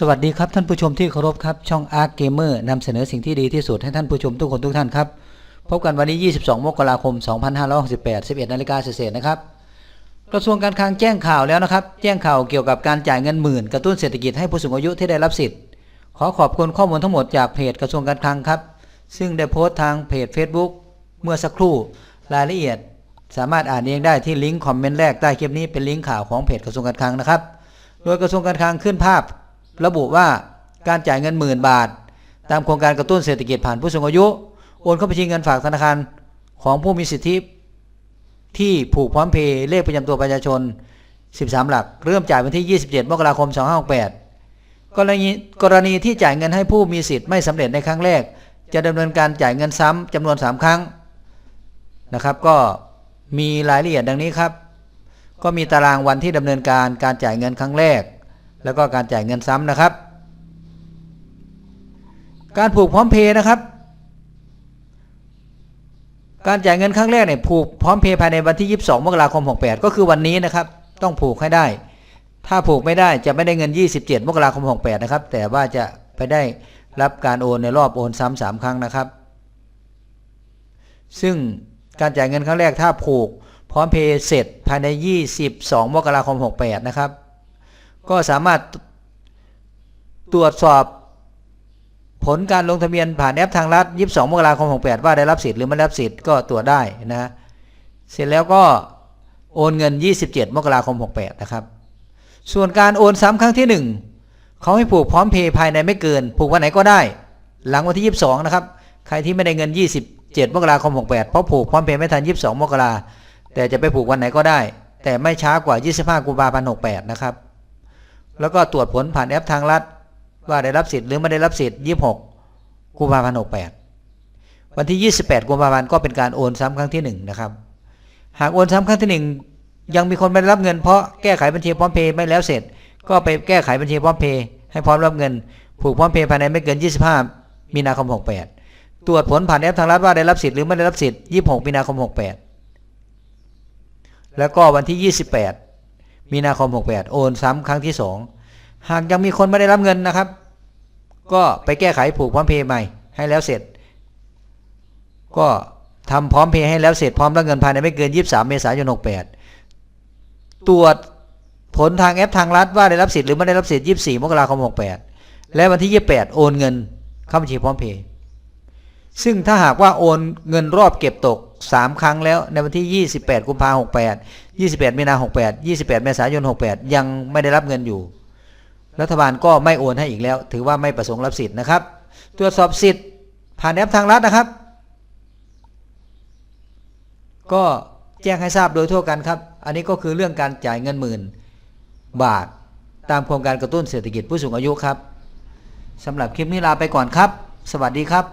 สวัสดีครับท่านผู้ชมที่เคารพครับช่อง Arc Gamer นำเสนอสิ่งที่ดีที่สุดให้ท่านผู้ชมทุกคนทุกท่านครับ พบกันวันนี้ 22 มกราคม 2568 11นาฬิกาเศษนะครับ กระทรวงการคลังแจ้งข่าวแล้วนะครับ แจ้งข่าวเกี่ยวกับการจ่ายเงินหมื่นกระตุ้นเศรษฐกิจให้ผู้สูงอายุที่ได้รับสิทธิ์ ขอขอบคุณข้อมูลทั้งหมดจากเพจกระทรวงการคลังครับ ซึ่งได้โพสต์ทางเพจ Facebook เมื่อสักครู่รายละเอียด สามารถอ่านเองได้ที่ลิงก์คอมเมนต์แรกใต้คลิปนี้เป็นลิงก์ข่าวของเพจกระทรวงการคลังนะครับ โดยกระทรวงการคลังขึ้นภาพ ระบุว่าการจ่ายเงินหมื่นบาท ตามโครงการกระตุ้นเศรษฐกิจผ่านผู้สูงอายุ โอนเข้าบัญชีเงินฝากธนาคารของผู้มีสิทธิ ที่ผูกพร้อมเพย์เลขประจำตัวประชาชน 13 หลัก เริ่มจ่ายวันที่ 27 มกราคม 2568 กรณีกรณีที่จ่ายเงินให้ผู้มีสิทธิ์ไม่สำเร็จในครั้งแรก จะดำเนินการจ่ายเงินซ้ำจำนวน 3 ครั้งนะครับ ก็มีรายละเอียดดังนี้ครับ ก็มีตารางวันที่ดำเนินการการจ่ายเงินครั้งแรก แล้วก็การจ่ายเงินซ้ำนะครับ การผูกพร้อมเพย์นะครับ การจ่ายเงินครั้งแรกเนี่ยผูกพร้อมเพย์ภายในวันที่ 22 มกราคม 68 ก็คือวันนี้นะครับ ต้องผูกให้ได้ ถ้าผูกไม่ได้จะไม่ได้เงิน 27 มกราคม 68 นะครับ แต่ว่าจะไปได้รับการโอนในรอบโอนซ้ำสามครั้งนะครับ ซึ่งการจ่ายเงินครั้งแรกถ้าผูกพร้อมเพย์เสร็จภายใน 22 มกราคม 68 นะครับ ก็สามารถตรวจสอบผลการลงทะเบียนผ่านแอปทางรัฐ 22 มกราคม 68 ว่าได้รับสิทธิ์หรือไม่รับสิทธิ์ก็ตรวจได้นะเสร็จแล้วก็โอนเงิน 27 มกราคม 68 นะครับ ส่วนการโอนซ้ำครั้งที่ 1 เขาให้ผูกพร้อมเพย์ภายในไม่เกิน ผูกวันไหนก็ได้ หลังวันที่ 22 นะครับ ใครที่ไม่ได้เงิน 27 มกราคม 68 เพราะผูกพร้อมเพย์ไม่ทัน 22 มกราแต่จะไปผูกวันไหนก็ได้ แต่ไม่ช้ากว่า 25 กุมภาพันธ์ 68 นะครับ แล้วก็ตรวจผลผ่านแอปทางรัฐ ว่าได้รับสิทธิ์หรือไม่ได้รับสิทธิ์26กุมภาพันธ์68วันที่ 28กุมภาพันธ์ก็เป็นการโอนซ้ำครั้งที่1นะครับหากโอนซ้ำครั้งที่ 1 ยังมีคนไม่ได้รับเงินเพราะแก้ไขบัญชีพร้อมเพย์ไม่แล้วเสร็จ ก็ไปแก้ไขบัญชีพร้อมเพย์ให้พร้อมรับเงิน ผูกพร้อมเพย์ภายในไม่เกิน 25 มีนาคม 68 ตรวจผลผ่านแอปทางรัฐว่าได้รับสิทธิ์หรือไม่ได้รับสิทธิ์ 26 มีนาคม 68 แล้วก็วันที่ 28 มีนาคม 68 โอนซ้ำครั้งที่ 2 หากยังมีคนไม่ได้รับเงินนะครับ ก็ไปแก้ไขผูกพร้อมเพย์ใหม่ ให้แล้วเสร็จ ก็ทำพร้อมเพย์ให้แล้วเสร็จพร้อมรับเงินภายในไม่เกิน 23 เมษายน 68 ตรวจผลทางแอปทางรัฐว่าได้รับสิทธิ์หรือไม่ได้รับสิทธิ์ 24 มกราคม 68 และวันที่ 28 โอนเงินเข้าบัญชีพร้อมเพย์ซึ่งถ้าหากว่าโอนเงินรอบเก็บตก 3ครั้งแล้วในวันที่ 28 กุมภาพันธ์68 28มีนา68 28เมษายน68ยังไม่ได้รับเงินอยู่ รัฐบาลก็ไม่โอนให้อีกแล้ว ถือว่าไม่ประสงค์รับสิทธิ์นะครับ ตรวจสอบสิทธิ์ผ่านแอปทางรัฐนะครับ ก็แจ้งให้ทราบโดยทั่วกันครับ อันนี้ก็คือเรื่องการจ่ายเงินหมื่น บาทตามโครงการกระตุ้นเศรษฐกิจผู้สูงอายุครับสำหรับคลิปนี้ลาไปก่อนครับ สวัสดีครับ